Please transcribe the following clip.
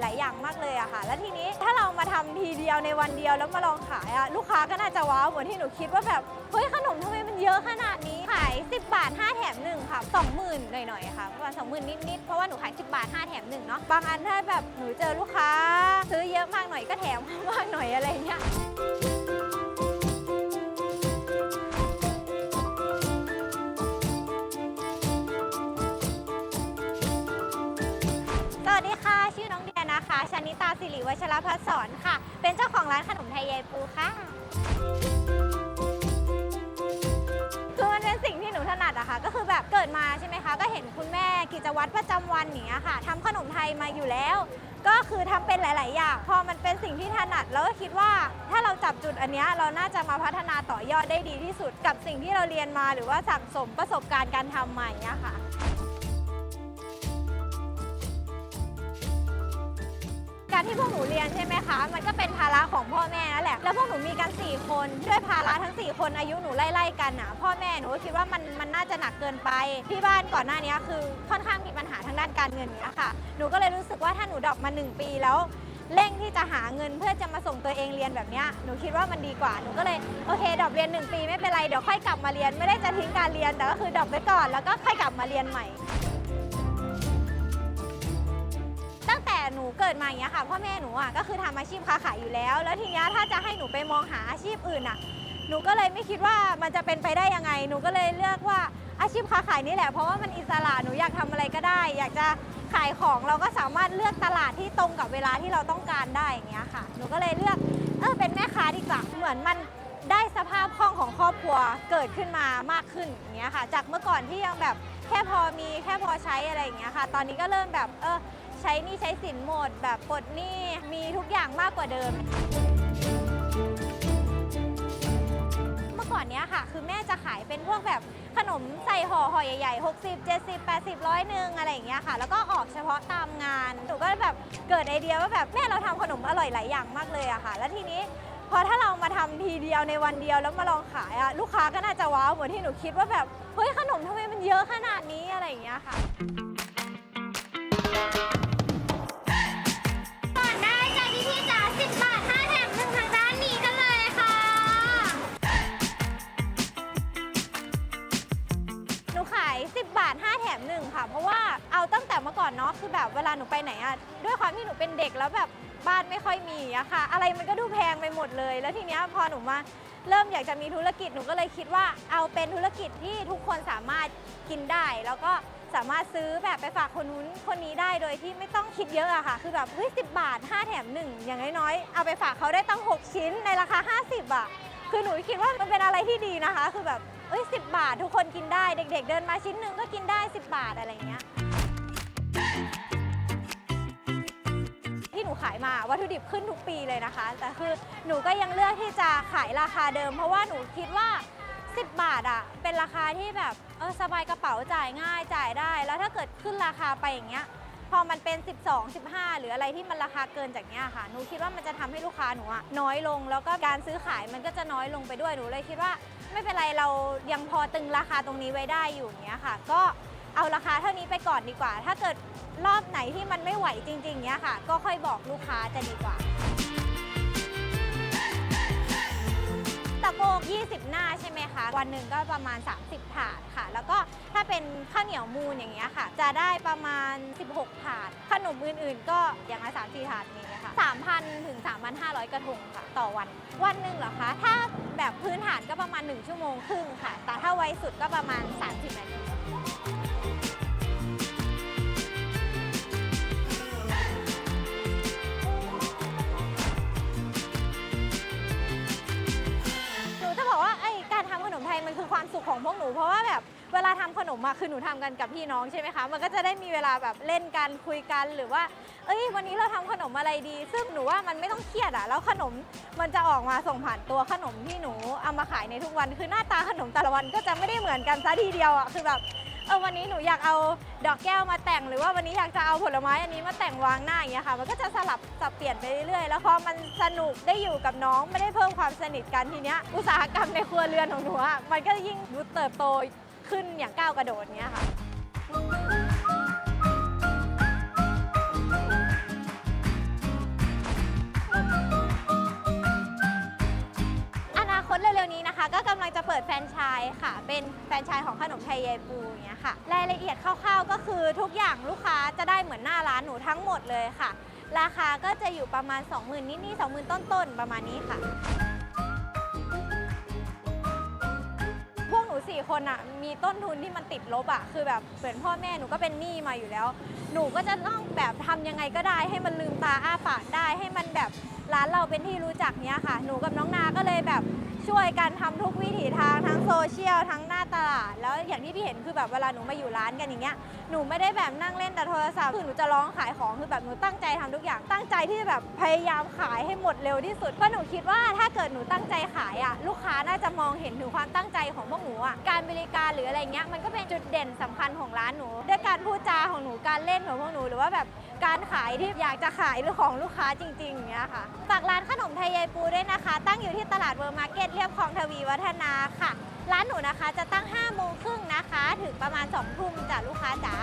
หลายอย่างมากเลยอะค่ะ แล้วทีนี้ถ้าเรามาทำทีเดียวในวันเดียวแล้วมาลองขายอะลูกค้าก็น่าจะว้าวเหมือนที่หนูคิดว่าแบบเฮ้ยขนมทำไมมันเยอะขนาดนี้ขาย 10 บาท 5 แถม1ค่ะ20,000 หน่อยๆค่ะประมาณ20,000 นิดๆเพราะว่าหนูขาย 10 บาท 5 แถม1เนาะบางอันถ้าแบบหนูเจอลูกค้า ซื้อเยอะมากหน่อยก็แถมมากหน่อยอะไรเงี้ย สิริวัชรพัฒสอนค่ะ เป็นเจ้าของร้านขนมไทยยายปูค่ะ คือมันเป็นสิ่งที่หนูถนัดอะค่ะ ก็คือแบบเกิดมาใช่ไหมคะ ก็เห็นคุณแม่กิจวัตรประจำวันอย่างเนี้ยค่ะทำขนมไทยมาอยู่แล้ว ก็คือทำเป็นหลาย ๆ อย่าง พอมันเป็นสิ่งที่ถนัดแล้วก็คิดว่า ถ้าเราจับจุดอันเนี้ยเราน่าจะมาพัฒนาต่อยอดได้ดีที่สุด กับสิ่งที่เราเรียนมาหรือว่าสั่งสมประสบการณ์การทำมาอย่างเนี้ยค่ะ ที่พวกหนูเรียนใช่ไหมคะ มันก็เป็นภาระของพ่อแม่นั่นแหละ แล้วพวกหนูมีกัน 4 คนด้วยภาระทั้ง 4 คนอายุหนูไล่ๆกันอะ พ่อแม่หนูคิดว่ามันมันน่าจะหนักเกินไป ที่บ้านก่อนหน้านี้คือค่อนข้างมีปัญหาทางด้านการเงินเนี้ยค่ะ หนูก็เลยรู้สึกว่าถ้าหนูดอกมา 1 ปีแล้วเร่งที่จะหาเงินเพื่อจะมาส่งตัวเองเรียนแบบนี้หนูคิดว่ามันดีกว่า หนูก็เลยโอเค ดรอปเรียน 1 ปีไม่เป็นไร เดี๋ยวค่อยกลับมาเรียน ไม่ได้จะทิ้งการเรียน แต่ก็คือดรอปไปก่อน แล้วก็ค่อยกลับมาเรียนใหม่ นูเกิดมาอย่างเงี้ยค่ะพ่อแม่หนูอะก็คือทำอาชีพค้าขายอยู่แล้ว แล้วทีเนี้ยถ้าจะให้หนูไปมองหาอาชีพอื่นอะ หนูก็เลยไม่คิดว่ามันจะเป็นไปได้ยังไง หนูก็เลยเลือกว่าอาชีพค้าขายนี่แหละ เพราะว่ามันอิสระหนูอยากทำอะไรก็ได้ อยากจะขายของเราก็สามารถเลือกตลาดที่ตรงกับเวลาที่เราต้องการได้อย่างเงี้ยค่ะ หนูก็เลยเลือกเออเป็นแม่ค้าดีกว่าเหมือนมันได้สภาพคล่องของครอบครัวเกิดขึ้นมามากขึ้นอย่างเงี้ยค่ะ จากเมื่อก่อนที่ยังแบบแค่พอมีแค่พอใช้อะไรอย่างเงี้ยค่ะ ตอนนี้ก็เริ่มแบบเออ ช้หนี่ใช้สินหมด แบบปลดหนี้มีทุกอย่างมากกว่าเดิม เมื่อก่อนเนี้ยค่ะ คือแม่จะขายเป็นพวกแบบขนมใส่ห่อห่อใหญ่ๆ 60 70 80ร้อยหนึ่งอะไรอย่างเงี้ยค่ะ แล้วก็ออกเฉพาะตามงานหนูก็แบบเกิดไอเดียว่าแบบแม่เราทำขนมอร่อยหลายอย่างมากเลยอะค่ะ แล้วทีนี้พอถ้าเรามาทำทีเดียวในวันเดียวแล้วมาลองขายอะลูกค้าก็น่าจะว้าวเหมือนที่หนูคิดว่าแบบเฮ้ยขนมทำไมมันเยอะขนาดนี้อะไรอย่างเงี้ยค่ะ 10 บาท 5 แถม 1 ค่ะ เพราะว่าเอาตั้งแต่เมื่อก่อนเนาะคือแบบเวลาหนูไปไหนอะด้วยความที่หนูเป็นเด็กแล้วแบบบ้านไม่ค่อยมีอะค่ะ อะไรมันก็ดูแพงไปหมดเลย แล้วทีเนี้ยพอหนูมาเริ่มอยากจะมีธุรกิจหนูก็เลยคิดว่าเอาเป็นธุรกิจที่ทุกคนสามารถกินได้ แล้วก็สามารถซื้อแบบไปฝากคนนู้นคนนี้ได้โดยที่ไม่ต้องคิดเยอะอะค่ะ คือแบบเฮ้ยสิบาท 5 แถม 1 อย่างน้อยๆเอาไปฝากเขาได้ตั้ง 6 ชิ้นในราคา 50อะคือหนูคิดว่ามันเป็นอะไรที่ดีนะคะ คือแบบ เอ้ยสิบาท ทุกคนกินได้เด็ก ๆ เดินมาชิ้นหนึ่งก็กินได้ 10 บาทอะไรเงี้ยที่หนูขายมาวัตถุดิบขึ้นทุกปีเลยนะคะ แต่คือหนูก็ยังเลือกที่จะขายราคาเดิม เพราะว่าหนูคิดว่า 10 บาทอะเป็นราคาที่แบบเออสบายกระเป๋าจ่ายง่ายจ่ายได้ แล้วถ้าเกิดขึ้นราคาไปอย่างเงี้ย พอมันเป็น 12 15 หรืออะไรที่มันราคาเกินจากเนี้ยค่ะ หนูคิดว่ามันจะทำให้ลูกค้าหนูอะน้อยลง แล้วก็การซื้อขายมันก็จะน้อยลงไปด้วย หนูเลยคิดว่า ไม่เป็นไรเรายังพอตึงราคาตรงนี้ไว้ได้อยู่อย่างเงี้ยค่ะ ก็เอาราคาเท่านี้ไปก่อนดีกว่า ถ้าเกิดรอบไหนที่มันไม่ไหวจริงๆเนี้ยค่ะ ก็ค่อยบอกลูกค้าจะดีกว่า ตะโกก20 หน้าใช่ไหมคะ วันหนึ่งก็ประมาณ 30 ถาดค่ะ แล้วก็ถ้าเป็นข้าวเหนียวมูนอย่างเงี้ยค่ะ จะได้ประมาณ 16 ถาด ขนมอื่นๆ ก็อย่างละ3 4ถาดนี้ค่ะ 3,000 ถึง 3,500 กระทงค่ะ ต่อวัน วันหนึ่งเหรอคะ ถ้าแบบพื้นฐานก็ประมาณ 1 ชั่วโมงครึ่งค่ะ แต่ถ้าไวสุดก็ประมาณ 30 นาที มมาคือหนูทำกันกับพี่น้องใช่ไหมคะ มันก็จะได้มีเวลาแบบเล่นกันคุยกันหรือว่า เอ้ย วันนี้เราทำขนมอะไรดี ซึ่งหนูว่ามันไม่ต้องเครียดอะแล้วขนมมันจะออกมาส่งผ่านตัวขนมที่หนูเอามาขายในทุกวัน คือหน้าตาขนมแต่ละวันก็จะไม่ได้เหมือนกันซะทีเดียวอะคือแบบเออวันนี้หนูอยากเอาดอกแก้วมาแต่งหรือว่าวันนี้อยากจะเอาผลไม้อันนี้มาแต่งวางหน้าอย่างเงี้ยค่ะ มันก็จะสลับสับเปลี่ยนไปเรื่อยๆ แล้วพอมันสนุกได้อยู่กับน้องไม่ได้เพิ่มความสนิทกันทีเนี้ยอุตสาหกรรมในครัวเรือนของหนูอะมันก็ยิ่งดูเติบโต ขึ้นอย่างก้าวกระโดดเนี้ยค่ะ อนาคตเร็วๆนี้นะคะ ก็กำลังจะเปิดแฟรนไชส์ค่ะ เป็นแฟรนไชส์ของขนมไทยยายปูอย่างเงี้ยค่ะ รายละเอียดคร่าวๆก็คือทุกอย่างลูกค้าจะได้เหมือนหน้าร้านหนูทั้งหมดเลยค่ะ ราคาก็จะอยู่ประมาณ 20,000นิดๆ20,000 ต้นๆ ประมาณนี้ค่ะ สี่คนอะมีต้นทุนที่มันติดลบอะคือแบบเหมือนพ่อแม่หนูก็เป็นหนี้มาอยู่แล้ว หนูก็จะต้องแบบทำยังไงก็ได้ ให้มันลืมตาอ้าปากได้ให้มันแบบร้านเราเป็นที่รู้จักเนี้ยค่ะ หนูกับน้องนาก็เลยแบบ ช่วยกันทำทุกวิถีทางทั้งโซเชียลทั้งหน้าตลาด แล้วอย่างที่พี่เห็นคือแบบเวลาหนูมาอยู่ร้านกันอย่างเงี้ยหนูไม่ได้แบบนั่งเล่นแต่โทรศัพท์คือหนูจะร้องขายของคือแบบหนูตั้งใจทำทุกอย่างตั้งใจที่จะแบบพยายามขายให้หมดเร็วที่สุดเพราะหนูคิดว่าถ้าเกิดหนูตั้งใจขายอะลูกค้าน่าจะมองเห็นถึงความตั้งใจของพวกหนูอะการบริการหรืออะไรเงี้ยมันก็เป็นจุดเด่นสำคัญของร้านหนู ด้วยการพูดจาของหนูการเล่นของพวกหนูหรือว่าแบบการขายที่อยากจะขายหรือของลูกค้าจริงๆอย่างเงี้ยค่ะฝากร้านขนมไทยยายปูด้วยนะคะ ตั้งอยู่ที่ตลาดเวิร์มาร์เก็ตเรียบคลองทวีวัฒนาค่ะ ร้านหนูนะคะจะตั้ง5โมงครึ่งนะคะ ถึงประมาณ2ทุ่มจ้ะลูกค้าจ๋า